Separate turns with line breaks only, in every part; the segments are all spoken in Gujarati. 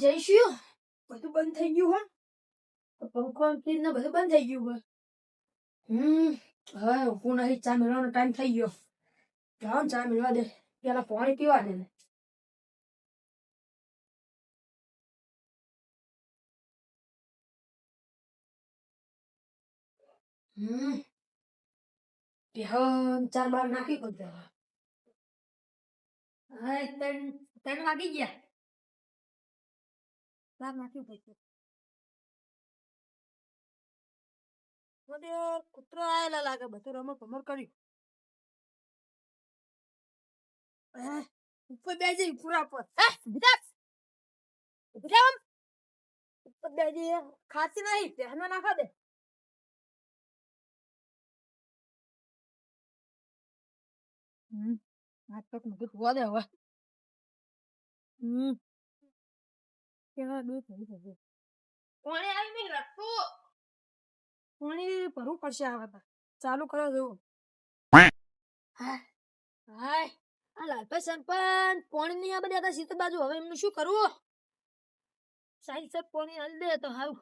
જઈશું બધું બંધ થઈ ગયું હો પંખો ફ્રીજ ને બધું બંધ થઈ ગયું હોય હમ હવે હું નહીં ચા મેળવાનો ટાઈમ થઈ ગયો જાઓ ને ચા મેળવા દે પેલા પાણી પીવા દે ને હમ પેહન ચાર બાર નાખી પડશે હા ત્રણ ત્રણ વાગી ગયા નાખ્યું પડશે મને કૂતરો આયેલા લાગે બધું રમણ ભમર કર્યું ઉપર બે પૂરા પર બીજા બીજા. ઉપર બે જઈ ખાતી નહીં પહેરમાં નાખા દે હમ હાથ પગ મગજ હોવા દે હવે હમ કેવા દૂધ પાણી આવી નહીં રાખતું પાણી ભરવું પડશે આ વખતે ચાલુ કરો જો હાય આ લાલભાઈ સરપંચ, પાણી આ બધા હતા શીત બાજુ. હવે એમનું શું કરવું? સાઈડ સાહેબ, પાણી હાલ દે તો હારું.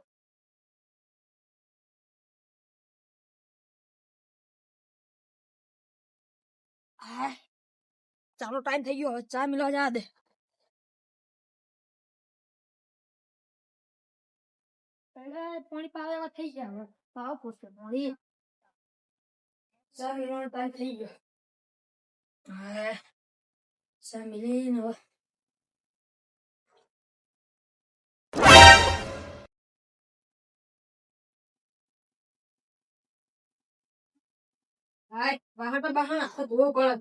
ચાલો, ટાઈમ થઈ ગયો. ચા મિલવા જવા દે. પહેલા પાણી પાવે એવા થઈ ગયા હવે પાવ પૂછશે પાણી ચા મિલવાનો ટાઈમ થઈ ગયો હા ચા મિલીને હવે હાય બહાર તો બહાર આખો ધોવો પડે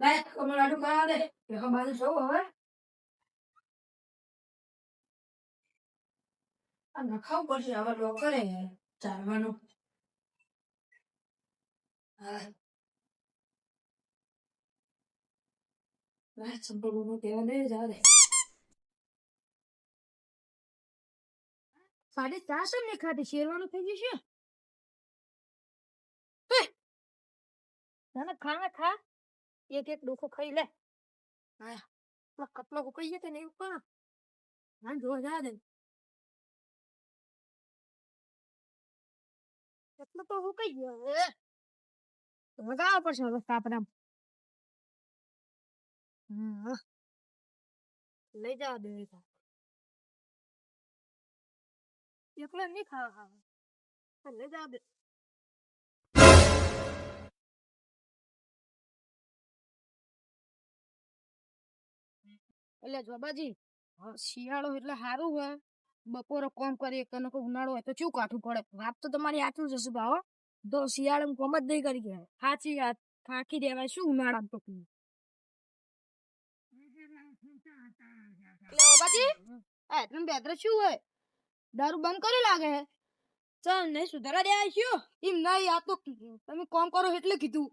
લાય કમર આટું કરા દે હવે બાજુ સૌ હવે આ નખાવું પડશે હવે લો કરે ચાલવાનું. હા. નો કહેવા દે જા દે. સાડી ચારસો ને ખાતી શેરવાનું થઈ જશે? ના ના ખા ને ખા. એક એક ડોકો ખાઈ લે. હા. પેલા કપલો ઉકળી જતો ને એવું પણ હા, જોવા જા દે. એટલો તો ઉકળી ગયો હવે લગાવવા પડશે હવે સ્થાપના લઈ જાવ દે એકલો નહીં ખાવા ખાવા લઈ જાવ દે એટલે જોબાજી શિયાળો એટલે સારું હોય બપોરે કોમ કરીએ કને કોઈ ઉનાળો હોય તો શું કાઠું પડે? વાત તો તમારી સાચું જશે ભાવ તો શિયાળામાં કોમ જ નહીં કરી ગયા. સાચી વાત. થાકી દેવાય શું ઉનાળામાં તો બાબાજી આ એટલે બેદરે શું હોય? દારૂ બંધ કરી લાગે હે. ચાલ નહીં સુધારા દેવાય શું? એમ નહીં આ તો. તમે કોમ કરો એટલે કીધું.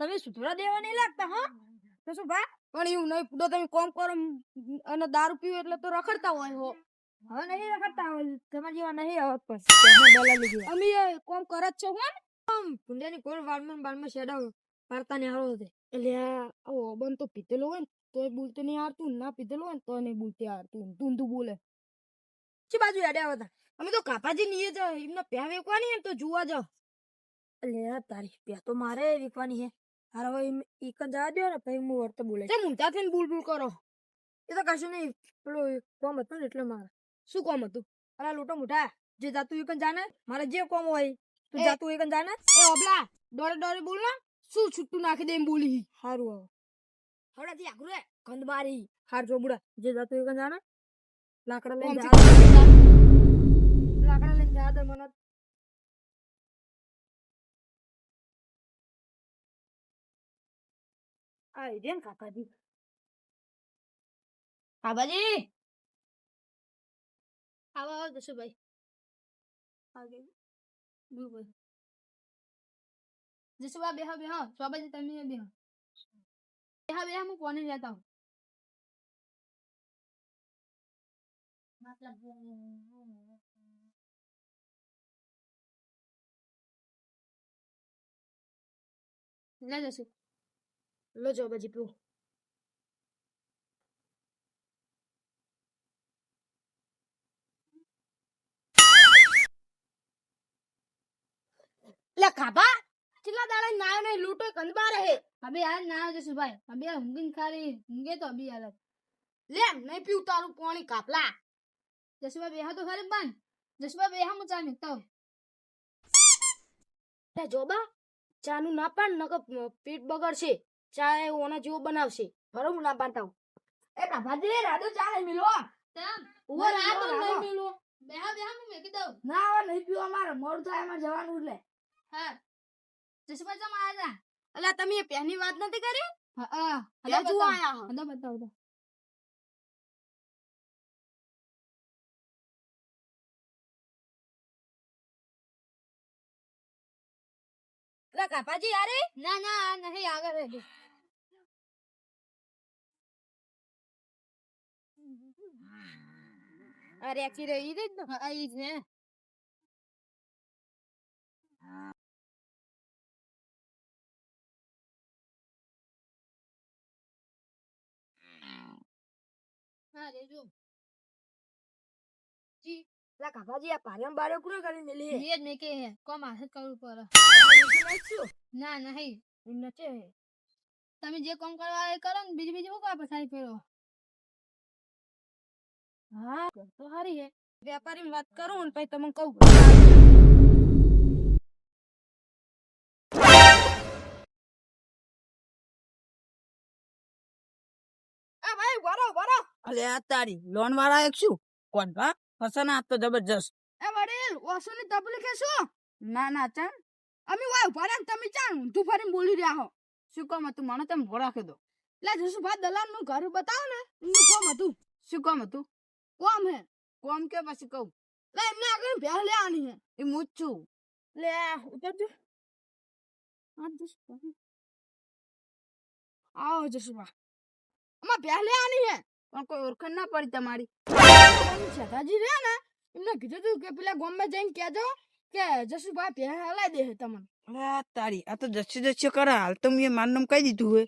તમે સુધારા દેવા નહીં લાગતા હા. તો શું ભા પણ એવું નહીં તો તમે કોમ કરો અને દારૂ પીવો એટલે તો રખડતા હોય હો. હવે નહીં રખડતા હોય તમારા જેવા નહીં આવત પછી. અમે એ કોમ કરે જ છે હું આમ ભૂંડિયાની કોણ વાળમાં વાળમાં બાળમાં શેડા પાડતા ને હારો છે એટલે આ ઓબન તો પીધેલો હોય ને તોય બોલતે નહીં આવતું ના પીધેલો હોય ને તો નહીં બોલતે આવતું તું તું બોલે. શી બાજુ હેડ્યા હતા અમે તો કાપાજી નીએ જ એમને પ્યા વેકવાની એમ ને તો જોવા જાવ એટલે તારી પ્યા તો મારે વેકવાની હે. હાર હવે એમ ઈ કન જવા દો ને પછી હું વર્ત બોલે તે મુંતા થઈને બુલ બુલ કરો? એ તો કશું નહીં પેલું કોમ હતું ને એટલે મારે. શું કોમ હતું? અલા લોટો મુઠા જે જાતું એ કન જાને મારે જે કોમ હોય તું જાતું એ કન જાને
એ ઓબલા ડોરે ડોરે બોલ ને. શું છુટ્ટું નાખી દે એમ બોલી?
હારું હવે. હવડાથી આઘું રે ગંદ મારી હાર જો બુડા જે જાતું એ કન જાને લાકડા લઈને જા? લાકડા લઈને જા દે મને. આ જાય ને કાકાજી.
કાકાજી!
આવો આવો જશુભાઈ આગે. બરાબર
જસુબા બેહો બેહો. બાબાજી તમે બેહો. બેહો બેહો. હું કોને જતા હું લે lo
gioca di più. લે
ખાપા કેટલા દાડા નાયો ને લૂટો કંદબા રહે
અબે યાર નાયો છે સુભાઈ અબે હુંગીન ખાલી હુંગે તો અબે યાર
લે, નહીં પીવું તારું પાણી કાપલા
જસુભાઈ બેહા તો ખરી બન. જસુભાઈ બેહા મુ ચા નીકતો
લે જોબા, ચાનું ના પાડ નક બગડ છે ચા ઓના જેવો બનાવશે. બરોબર ના પાડતા. એ કાભાજી રાડો ચા નહીં મિલો
તેમ
રાડો નહીં મિલો.
બેહા બેહા મે દઉં.
ના હવે નહીં પીવા મારે મોડું થાય એમાં જવાનું એટલે.
હા. જસુભાઈ ચમ આયા
અલા તમે પહેલી વાત નથી કરી?
હા હા. જો
આયા હા.
બતાવ બતાવ.
અલા કાભાજી
ના ના આ નહીં આગળ
અરે આખી રહી જ
હા ઈ ને. હા.
અલા કાભાજી આ પારિયમ બારે કરી મેલી હે
નિયત મેકે હે કોમ હાથ કરવું પડે. ના નહીં.
એમ
તમે જે કામ કરવા એ કરો ને બીજું બીજું શું કરવા પછાડી ફેરો
હા તો હારી હે. વેપારી વાત કરું ને પછી તમને કહું. આ ભાઈ વરો વરો.
અલે આ તારી લોન વાળા એક શું? કોણ ભા ફસન આ તો જબરજસ્ત.
એ વડીલ ઓસોની એ શું?
ના ના ચાલ.
અમે વાય ભરે તમે ચાણ તું ફરીને બોલી રહ્યા હો.
શું કામ હતું? મને તમે ભો કીધો એટલે
લે જસુભા દલાલનું ઘર બતાવો ને. એમનું કોમ હતું?
શું કામ હતું?
કોમ હે?
કોમ કે પછી કહું?
લે એમને આગળ ભેહ લે આની હે?
એ હું જ છું.
લે ઉતરજો આવો જસુભા અમાર ભેહ લે આની હે?
પણ કોઈ ઓળખાણ ના પડી તમારી.
શેઠાજી રે ને એમને કીધું તું કે પેલા ગામમાં જઈને કહેજો કે જસુભા ભેહ હલાઈ દે હે તમને.
અલે તારી આ તો જચ્છી જચ્છી કરે. હાલ તો મેં મારું નામ કહી દીધું હે.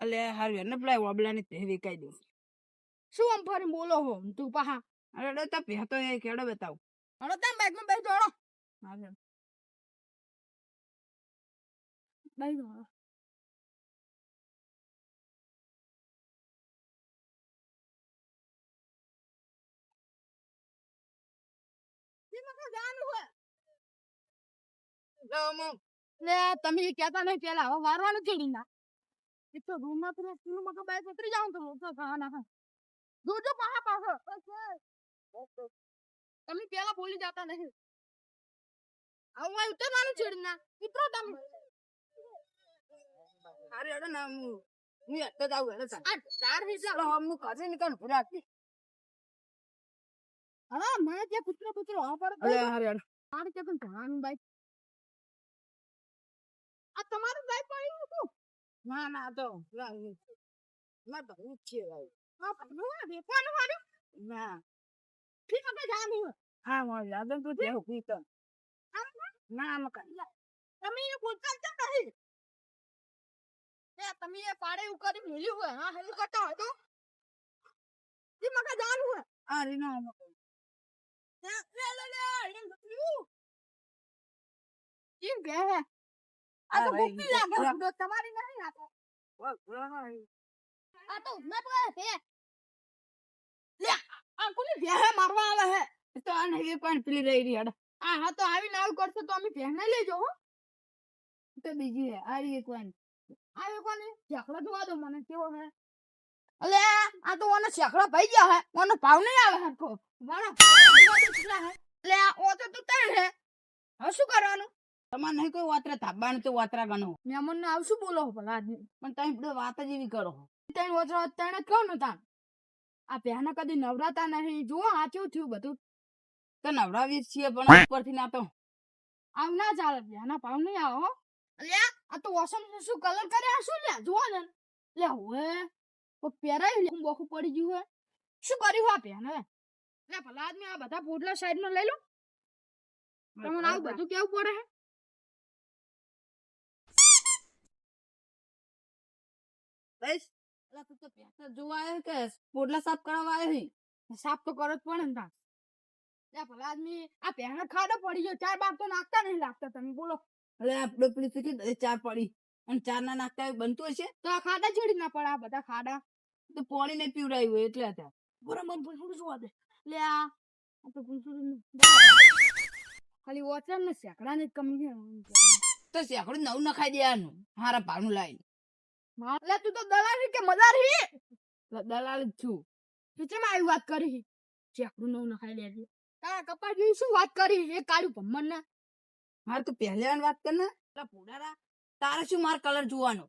અલે હારું એને પેલા વાબલાની પહેરી કહી દઉં.
શું આમ ફરી બોલો હો? તું પાહા.
અરે તો પહેતો એ કેડો બતાવ
હણો તમ બેગમાં. બેસી દોડો. લે તમે કેતા નહીં પેલા. વારવાનું ચડી ના એ તો રૂમમાં પેલા સ્કૂલમાં કે બાઈક ઉતરી જાઉં તો હા. જોજો પાહા પાછો તમે પેલા બોલી જતા નહીં. હવે ઉતરવાનું ચડી ના. ઉતરો તમે.
અરે અરે ના હું હું એટલે જ આવું હેડો
આ ચાર હિસાબ
ચાલો હવે હું ઘરે નીકળ પૂરા
હા મારે ત્યાં પુત્ર પુત્ર ઓફર અરે
અરે હારે.
મારે ત્યાં પણ ભણવાનું બાઈક. આ તમારું બાઈક પડ્યું હતું
ના ના તો ના, તો હું છીએ ભાઈ.
હા
ના. મારી યાદ તો દેવ પીતો ના મકા
તમે એ બોલતા જ નહીં એ તમે એ પાડે એવું કરી મેલ્યું હોય. હા હેલું કરતા હોય તો? એ મકા જવાનું હોય.
આ રીનો મકા
લે લે લે લે એમ થયું કે આ
આ
તો
ભાઈ,
લાગે તમારી નહીં આ તો. આ તો ઉમર પર હે આ કોની ભેહે મારવા આવે હે?
તો આ.
આ હા તો આવું કરશે તો અમે ભેહને લેજો
તો બીજી હે આ એક
કોને શેકડો જોવા દો મને, કેવો હે? અલે, આ ગયા હે, ઓનો ભાવ નહીં આવે હરખો. મારો જોવા કેટલા હે. તો તું તણ હે? હવે શું કરવાનું?
તમારે કોઈ વાતરા થાબાનું તો વાતરા ગણો
મહેમાન ને આવશું બોલો ભલા
પણ તમે વાત જ એવી કરો
ત્રણ વચરો ત્રણ કહું ને તાન આ પહેના કદી નવરાતા નહીં. જુઓ આ કેવું થયું બધું.
તો નવડાવીએ છીએ પણ ઉપરથી ના તો.
આમ ના ચાલે. પહેના ભાવ નહીં આવો અલ્યા આ તો ઓસમ શું કલર કર્યા શું લ્યા જુઓ ને. લે હવે પહેરાયું લે બોખું પડી ગયું હે. શું કર્યું આ પહેન હવે લે ભલા આદમી આ બધા પોટલા સાઈડમાં લઈ લો. તમને આવું બધું કેવું પડે હે?
બસ. એટલે તું તો ભેંસો જોવા આવ્યો કે પોટલા સાફ કરવા આવ્યો?
સાફ તો કરો જ પડે ને તાન ભલા આદમી આ પહેના ખાડો પડી ગયો ચાર બાપ તો નાખતા નહીં લાગતા તમે બોલો.
એટલે આપણે પેલી કેટલી ચાર પડી. અને ચાર ના નાખતા બનતું હશે?
તો આ ખાડા છેડી ના પડે આ બધા ખાડા.
તો પાણી ને પીવડાવ્યું હોય એટલે હતા
બરાબર ભૂસું શું વાદે લે આ તો ભૂસું ખાલી ઓચર ને સેકડા ને કમી
તો શેકડું નવું નખાઈ દેવાનું મારા ભાવનું લાવીને
લે તું તો દલાલી કે મદારી?
દલાલ જ છું.
પિક્ચરમાં આવી વાત કરી? ચેકડું નવું નખાઈ લેજે તારા કપા જેવી શું વાત કરી? એ કાળું ભમર ના
મારે તો પહેલા વાત કર ને. એટલે પોડારા તારે શું માર કલર જોવાનો?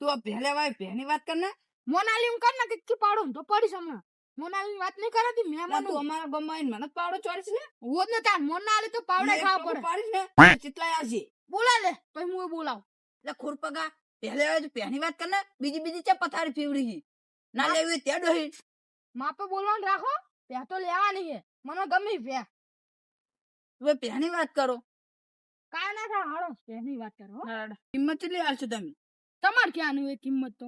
તું આ પહેલે વાય પહેની વાત કર ને.
મોનાલી હું કર ને કે પાડું તો પડીશ હમણાં. મોનાલી વાત નહીં કરાતી મેં
એટલે તું અમારા ગામમાં આવીને મને પાવડો ચોરીશ ને.
જ ને તાર મોનાલી તો પાવડા ખાવા પડે.
પાડીશ ને. તો ચિતલાય આવશે
બોલા લે તો હું બોલાવ.
એટલે ખોરપગા પહેલે તું વાત કર ને બીજી બીજી ચા પથારી પીવડી ના લેવી ત્યાં ડોહી
માપે બોલવાનું રાખો પ્યા તો લેવાની હે મને ગમી પ્યા
હવે પહેલી વાત કરો.
કાંઈ ના થા હાડો પહેલી વાત કરો.
કિંમત કેટલી આલશો તમે?
તમાર ક્યાંનું એ કિંમત તો?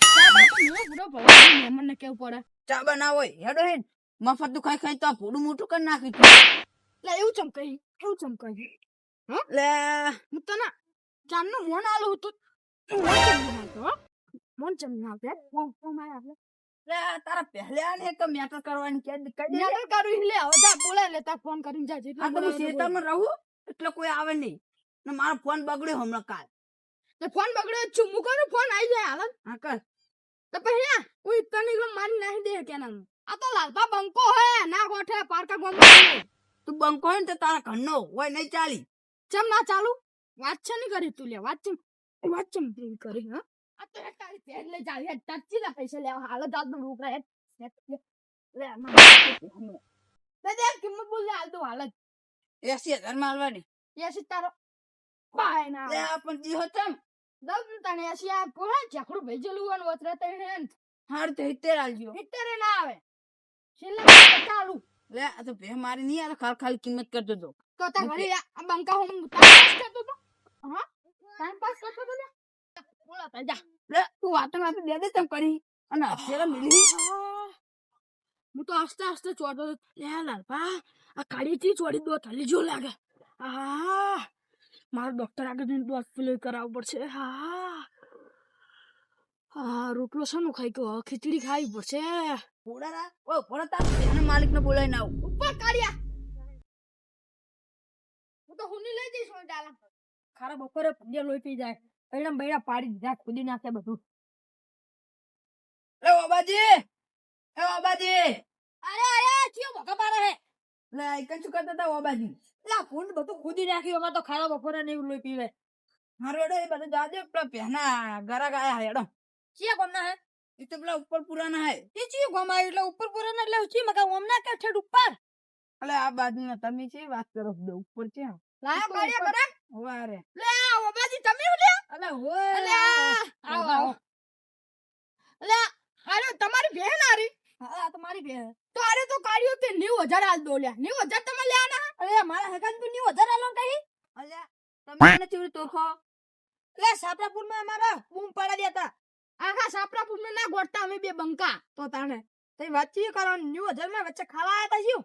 ચા બા તો મેં પૂરો ભરવાનો મહેમાનને કેવું પડે?
ચા બના હોય હેડો. હે મફત તું ખાઈ ખાઈ તો આ મોટું કરી નાખ્યું તું.
એટલે એવું ચમકાઈ એવું ચમકાઈ
લે.
હું તને નું મોન આલું હતું. તું મોન ચમની હાલતો હો? મોન ચમની હાલતો યાર ફોન ફોન મારે આપણે
લે તારા પહેલે આને તો મેટર કરવાની કે
મેટર કરું લે હવે જા બોલાય લે તાર ફોન કરીને જા
આ તો હું
બોલાવે એટલું બોલ.
શેતામાં રહું એટલે કોઈ આવે નહીં. ને મારો ફોન બગડ્યો હમણાં કાલ.
તે ફોન બગડ્યો છું હું કરું ફોન આવી જાય હાલ.
હા કર.
તો પછી આ કોઈ તને એકલો મારી નાખી દે કેના આ તો લાલપા બંકો હે ના ગોઠે પારકા ગોમ
તું બંકો હોય ને તો તારા ઘરનો હોય નહીં ચાલી.
ચમ ના ચાલુ? વાત છે નહીં કરી તું લે વાત ચમ વાત ચમ પ્રેમ કરી હા? આ તો તારી પેન લઈ જાવી આ ટચી ના પૈસા લેવા હાલ દાદ આદનો રૂપ રહે લે ના દે દે કિંમત બોલ હાલ તો હાલ જ.
એસી હજારમાં હાલવાની.
એસી તારો. ના
લે આપણ જી હોતમ
દઉં તને એસી આ પોહે ચકડું ભેજેલું અને વતરે તને હે
હાર તો હિત્તેર આલજો.
હિત્તેરે ના આવે. છેલ્લે ચાલુ.
લે આ તો ભે મારી નહીં આ ખાલી ખાલી કિંમત કરતો તો.
તો તા ઘરે બંકા હું કરતો તો. હા? ટાઈમ પાસ કરતો તો બોલા તા જા.
લે તું વાતો વાતો દે દે તમ કરી. અને અત્યારે મિલી.
હું તો આસ્તે આસ્તે લે લાલપા આ કાળીથી ચોડી દો થલી જો લાગે. આ મારો ડોક્ટર આગળ જઈને દોત ફિલ કરાવવું પડશે. હા હા રોટલો શાનું ખાઈ ગયો? ખીચડી ખાવી પડશે?
પોડારા ઓ પોડા તાર. માલિકને માલિક ને બોલાવીને આવું.
ઉપર કાઢ્યા હું તો હુની લઈ જઈશ ડાલા. ખારા બપોરે પંજે લોહી પી જાય પૈડા બૈડા પાડી દીધા ખુદી નાખે બધું.
લે બાબાજી! એ બાબાજી!
અરે અરે ચિયો ભગા પાડે હે.
લે આઈકન શું કરતા તા બાબાજી?
લા ફૂંડ બધું ખુદી નાખ્યું એમાં તો ખારા બપોરે ને એવું લોહી પીવે.
મારો એડો એ બધું જાજે પેલા પહેના ગરા ગયા હેડો.
ચિયા ગોમના હે?
એ તો પેલા ઉપર પુરાના હે.
એ ચિયો ગોમા એટલે ઉપર પુરાના એટલે ચી મકા ઓમના કે છેડ ઉપર?
એટલે આ બાજુ તમે છે વાત કરો ઉપર છે
લાયા
ઉપર,
કાઢ્યા
ઉપર.
બરા
વારે
લે આ ઓબાજી તમે હું લે
અલે હોય
અલે આવો આવો. લે અરે તમારી બહેન આરી
હા તમારી બેન
તો અરે તો કાઢ્યો તે નેવ હજાર હાલ દો લ્યા. નેવ હજાર તમે લેવાના અરે મારા હગાન તું નેવ હજાર હાલો કઈ
અલ્યા તમે મને ચીવડી તોખો.
લે સાપરાપુરમાં અમારા બૂમ પાડા દેતા. આખા સાપરાપુરમાં ના ગોટતા અમે બે બંકા. તો તાણે તઈ વાતચીત કરો ન્યુ હજારમાં વચ્ચે ખાવા આયા તા શું?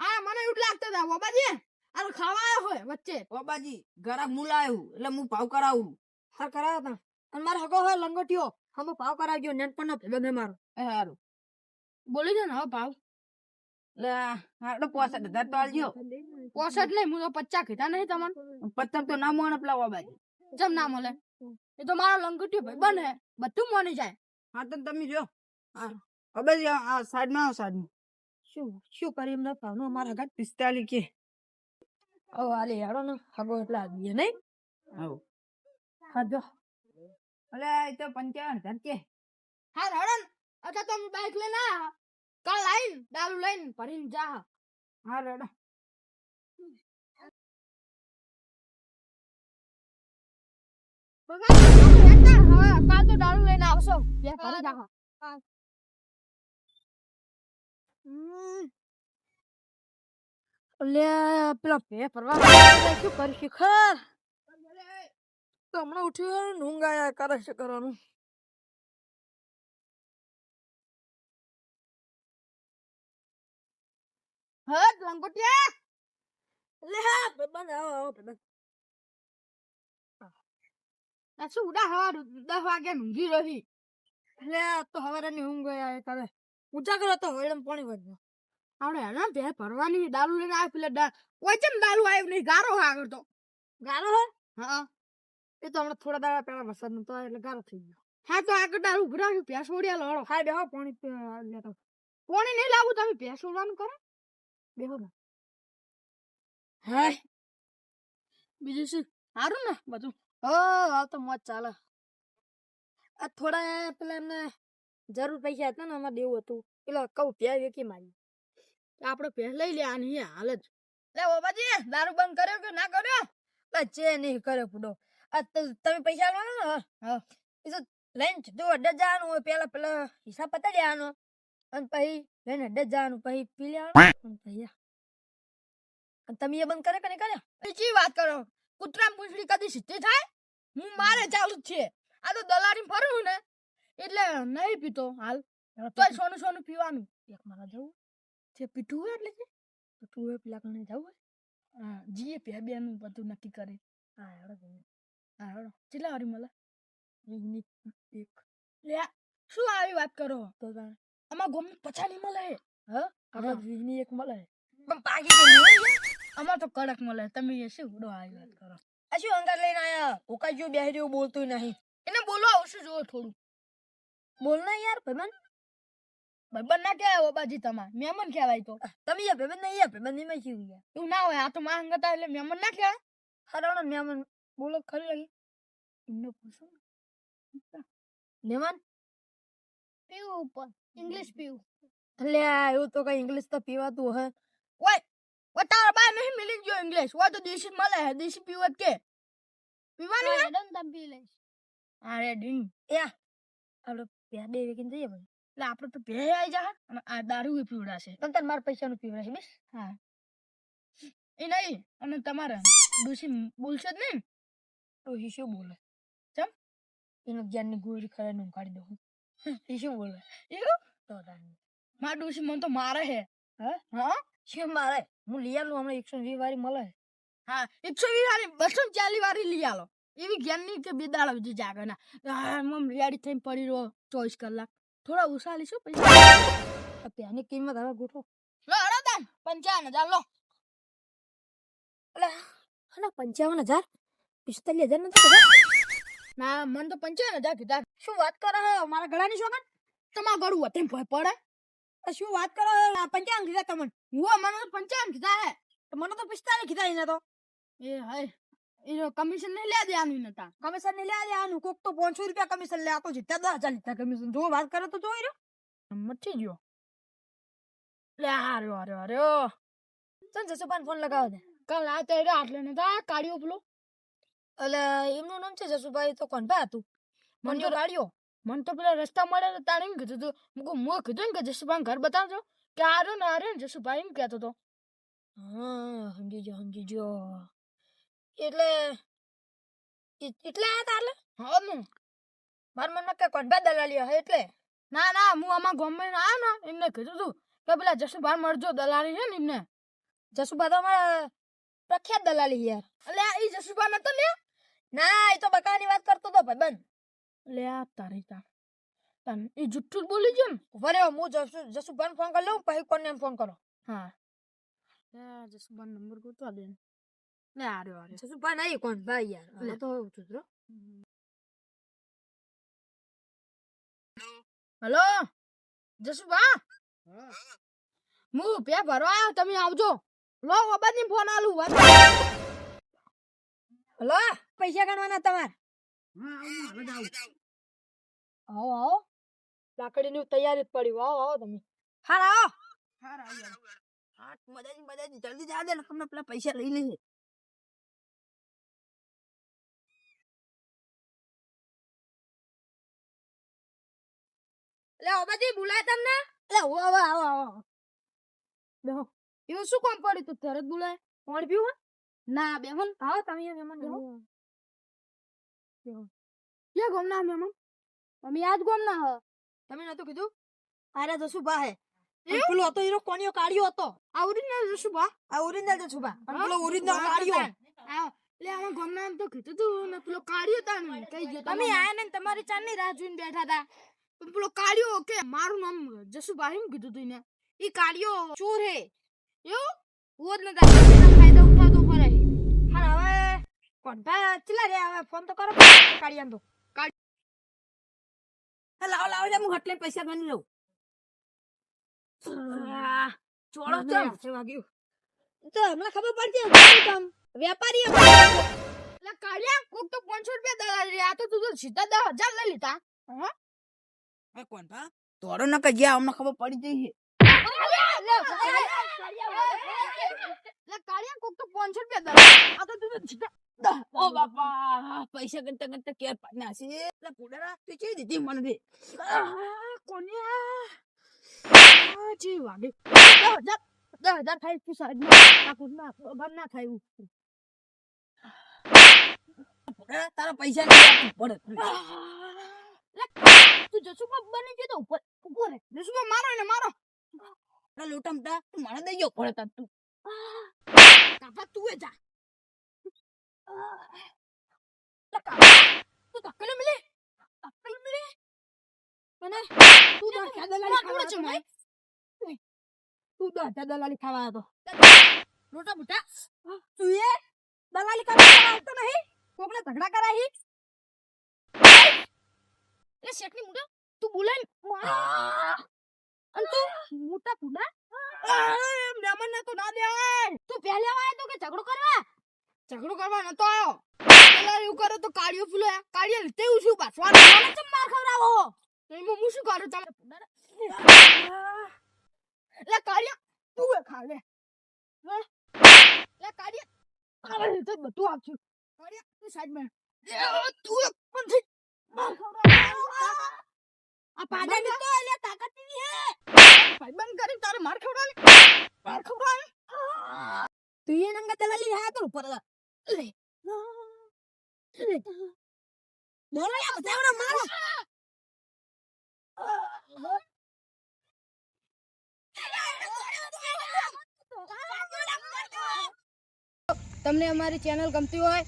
આ મને એવું લાગતો લાગતું હતા બાબાજી આ ખાવા હોય વચ્ચે.
બાબાજી ગરાક મુલાયું એટલે હું ભાવ કરાવું.
હા કરાયા તા. અને મારો હગો હોય લંગોટીઓ હમ ભાવ કરાવજો નેનપણ નો ભેગો મારો.
એ હારું.
બોલી દે ને હવે ભાવ.
લે હાડો પોસઠ હજાર તો આલજો.
પોસઠ નહીં હું તો પચાસ કીધા નહીં તમને
પત્તર તો ના મોને પેલા બાબાજી
જમ ના મળે? એ તો મારો લંગોટીઓ ભાઈ બને બધું મોની જાય.
હા તો તમે જો. હા બાબાજી આ સાઈડમાં આવો સાઈડમાં.
શું શું કરી એમના ભાવનો અમારા હગા
પિસ્તાલીસ કે.
હવે આલે હેડો ને હગો એટલે આવીએ નહીં
આવો
હા જો.
અલે એ તો પંચાવન હજાર કે.
હા હેડો ને અથવા તો બાઈક લઈને આયા. કાલ આવીને દારૂ લઈને ભરીને જા
હા રેડો
કાલ તો દારૂ લઈને આવશો. બે ભરી જા અલ્યા પેલા પે ફરવા શું હમણાં ઉઠ્યું ઊંઘ આયા કરે છે કરવાનું. લે, હા ભાઈબંધ આવો આવો ભાઈબંધ શું, ઉડા હવા, દસ વાગ્યા ઊંઘી રહી.
આ તો હવારની ઊંઘ આયા કરે. ઉજાગર તો હોયડમ પાણી વધ્યો.
આપણે હેના બે ભરવાની દારૂ લઈને આવે પેલા દા ચમ દારૂ આવ્યો નહીં? ગારો આગળ તો.
ગારો હે?
હા.
એ તો હમણાં થોડા દાડા પહેલા વરસાદ નતો એટલે ગારો થઈ ગયો.
હા તો આગળ દારૂ ઊભી રાખ્યું ભેંસ ઓડિયા લડો.
હા બેહો પાણી લેતો
પાણી નહીં લાવું? તમે ભેંસ ઓડવાનું કરો.
બેહો ને.
હે? બીજું શું? સારું ને બધું?
હો હાલ તો મોજ ચાલે. આ થોડા પેલા એમને જરૂર પૈસા હતા ને અમારે દેવું હતું. એટલે કહું પ્યા વેકી મારી.
આપણે પહેલા લઈ લે આની હાલ જ.
લે બાબાજી દારૂ બંધ કર્યો કે ના કર્યો? બચ્ચે નહીં કર્યો પૂડો આ તમે પૈસા લો ને હા હા. એ તો લઈને જો અડ્ડે જવાનું હોય પેલા પેલા હિસાબ પતાવી દેવાનો અને પછી લઈને અડ્ડે જવાનું પછી પી લેવાનું અને તમે એ બંધ કરે કે નહીં કર્યા?
બીજી વાત કરો? કુતરામ પૂંછડી કદી સીધી થાય? હું મારે ચાલુ જ છે. આ તો દલારી ફરું ને. એટલે નહીં પીતો હાલ. તોય સોનું સોનું પીવાનું.
એક મારા જવું.
છે પીઠું હોય એટલે છે
પીઠું એ પેલા કણે જવું હોય
હા જીએ પે નું બધું નક્કી કરે.
હા હેડો
હા હેડો કેટલા વારી મળે?
એક
લે શું આવી વાત કરો?
તો.
આમાં ગોમ પછા નહીં મળે.
હા? આપણે
હા.
એક મળે.
પણ પાકી તો નહીં આમાં તો કડક મળે. તમે એ શું ઉડો આવી વાત કરો?
આ શું અંગાર લઈને આયા? ભૂકા જેવું બેહી રહ્યું બોલતું નહીં.
એને બોલો આવશું જો થોડું
બોલ ના યાર ભાઈબંધ
ભાઈબંધ ના કહેવાય બાજી તમાર. મહેમાન કહેવાય તો.
તમે યાર ભાઈબંધ નહીં યાર ભાઈબંધ નહીં માં ગયા
એવું ના હોય આ તો માં હંગતા એટલે મહેમાન ના કહેવાય.
હરાણો મહેમાન. બોલો ખરી લાગી
એમને પૂછો
મહેમાન?
પીવું ઉપર ઇંગ્લિશ પીવું.
એટલે એવું તો કઈ ઇંગ્લિશ તો પીવાતું હે.
ઓય ઓ તારા બા નહીં મિલી ગયો ઇંગ્લિશ ઓ તો દેશી મળે હે દેશી પીવત કે. પીવાનું હે?
ડન તમ પી લઈશ.
અરે ડીન
એ આપણે પ્યા બે વેકીને જઈએ ભાઈ.
એટલે આપણે તો ભે આવી જા અને આ દારૂ એ પીવડાશે.
તમ તાર મારા પૈસાનું પીવડાશે બેસ?
હા. એ નહીં અને તમારે ડોસી બોલશે જ નહીં
તો એ શું બોલે?
ચમ?
એનો જ્ઞાનની ગોળી ખરાને કાઢી દઉં એ શું બોલે?
એવું
તો
મારા ડોસી મને તો મારે હે.
હા?
હા?
શું મારે? હું લઈ આલું હમણાં એકસો વીસ વાળી મળે.
હા એકસો વીસ વાળી બસો ચાલીસ વાળી લઈ આલો. એવી જ્ઞાનની કે બે દાડા જાગે ના. મમ રેડી થઈને પડી રહો ચોવીસ કલાક. થોડા ઓછા લઈશું પૈસા
ત્યાંની કિંમત હવે ગોઠવો.
લો હળો દાન પંચાવન હજાર લો.
હલા પંચાવન હજાર? પિસ્તાલીસ હજાર નથી
ના મને તો પંચાવન હજાર કીધા.
શું વાત કરો હે? મારા ગળાની શોખન
તમારા ગળું તેમ ભય પડે?
શું વાત કરો હે? આ પંચાવન કીધા તમને.
હું મને તો પંચાવન કીધા હે.
મને તો પિસ્તાલીસ કીધા એને તો.
એ હાય. કમિશન ને લે દેવાનું નતા.
કમિશન ને લે આનું કોક તો પાંચસો રૂપિયા કમિશન લે આતો તો જીતા દસ હજાર લીધા કમિશન જો વાત કરે તો જોઈ રહ્યો.
મઠી ગયો. લે હાર્યો હાર્યો હાર્યો
ચાલ જસુભાઈ ફોન લગાવો દે.
કાલ આ તો આટલે નતા કાઢ્યો પેલો.
એટલે એમનું નામ છે જસુભાઈ તો કોણ ભાઈ હતું
મને તો
કાઢ્યો.
મને તો પેલા રસ્તા મળે તો તારે એમ કીધું તું. મુકો મું કીધું ને કે જસુભાઈ ઘર બતાવજો કે આર્યો ને આર્યો ને જસુભાઈ એમ કહેતો તો.
હા સમજી જો સમજી જો એટલે એટલે આયા તા એટલે
હા હું
માર મન કે ભા દલાલી હે એટલે.
ના ના હું આમાં ગમે આવ્યો ને એમને કીધું તું કે પેલા જસુભાઈ મળજો દલાલી છે ને એમને.
જસુભા તો અમારા પ્રખ્યાત દલાલી યાર.
એટલે એ જસુભાઈ નતો ને?
ના એ તો બકાની વાત કરતો તો ભાઈ બંધ.
લે આ તારી તાર તાન એ જુઠ્ઠું બોલી ને?
ઊભા હું જસુ જસુભાઈ ફોન કરી લઉં પછી કોને ફોન કરો.
હા. જસુભાઈ નંબર ગોતવા દે લે આર્યો આર્યો
જસુભાઈ નહીં કોણ ભાઈ યાર
લે.
તો ઉતરો
હલો જસુભા હું પે ભરવા આવ્યો તમે આવજો લો ઓબાની ફોન આલું વાત
હલો પૈસા ગણવાના તમાર
આવો આવો લાકડીની તૈયારી જ પડી આવો આવો તમે
હારા આવો હા મદદ મદદ જલ્દી જા દે ને તમને પેલા પૈસા લઈ લઈએ
લે ઓબાજી બોલાય તમને?
લે આવો આવો આવો
બેહો. એવું શું કામ પડ્યું તું? તરત બોલાય.
પાણી પીવું
ના બેહન
આવો તમે મહેમાન બેહો.
ક્યાં ગોમના મહેમાન? અમે આજ ગોમના હ.
તમે નતું કીધું? આરે જસુભા હે. અને પેલો હતો હીરો કોણીઓ કાઢ્યો હતો.
આવડી ને બા
આ ઓરિજિનલ જસુભા. અને પેલો ઓરિજિનલ
હા,
કાઢ્યો
હા, એટલે આમાં ગોમના એમ તો કીધું તું. ને પેલો કાઢ્યો તા ને કઈ ગયો
તમે આયા ને તમારી ચાંદની રાહ જોઈને બેઠા હતા
પેલો કાળિયો કે મારું નામ જસુભાઈ એમ કીધું તું ને
એ કાળિયો ચોર હે. એવું વો જ નતા ફાયદો ઉઠાવતો ફરે હાલ હવે કોન્ટા ચલા રે હવે ફોન તો કરો કાઢ્યા તો.
હા, લાવો લાવો જા, હું હટલે પૈસા ગણી લઉં. ચોળો ચમ.
વાગ્યું તો હમણાં ખબર પડતી તમ વેપારી.
એટલે કાઢ્યા કોક તો પાંચસો રૂપિયા દલાલ રે આ તો તું તો સીધા દસ હજાર લઈ લીધા.
હવે તોડો ન ગયા અમને ખબર પડી જઈ પૈસા ગણતા ગણતા કેર પાડના છે પુડારા તું ચી દીધી મને દે.
કોન્યા આ વાગે. દસ હજાર દસ તું ખબર ના થાય
તારા પૈસા પડે.
તું જસુમાં બની ગયો તો ઉપર ઉપર રે જસુમાં મારો એને મારો
તારા લોટા મટા તું મને દઈ ગયો પડે તાર તું
કાપા તું એ જા
તું ધક્કલે મિલે ધક્કલે મિલે મને તું તો હજાર દલાલી ખાવા હતો ભાઈ તું તો હજાર દલાલી ખાવા હતો
મોટા મોટા
તું એ દલાલી કરવા આવતો નહીં કોકને ઝઘડા કરાવી
એ શેઠની મુંડા તું બોલાય
અને તું મોટા પુડા ને તો ના દેવાય.
તું પહેલા આવ્યો તો કે ઝઘડો કરવા?
ઝઘડો કરવા નતો આવ્યો પેલા એવું કરે તો કાળિયો ફૂલો કાળિયો લીધે એવું શું પાછો. આ મને ચમ માર ખવડાવો? એમાં હું શું કરું તમે?
લે કાઢ્યા તું એ ખા લે.
એટલે કાળિયો
ખાવા રીતે બધું આપ્યું
કાળિયો તું સાઈડમાં.
તું એક પણ
આ પાડા ની તો એટલે તાકાતની હે
ભાઈબંધ કરી તારે માર ખવડાવી. માર ખવડાવી.
તું એ નંગા દલાલી હા તો ઉપર. લે દોરો યા બતાવના મારો. તમને અમારી ચેનલ ગમતી હોય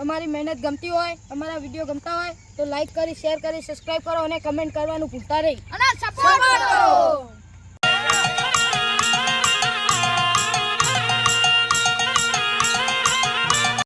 અમારી મહેનત ગમતી હોય, અમારા વીડિયો ગમતા હોય, તો લાઈક કરી શેર કરી સબસ્ક્રાઈબ કરો અને કમેન્ટ કરવાનું ભૂલતા નહીં.
અને સપોર્ટ કરો!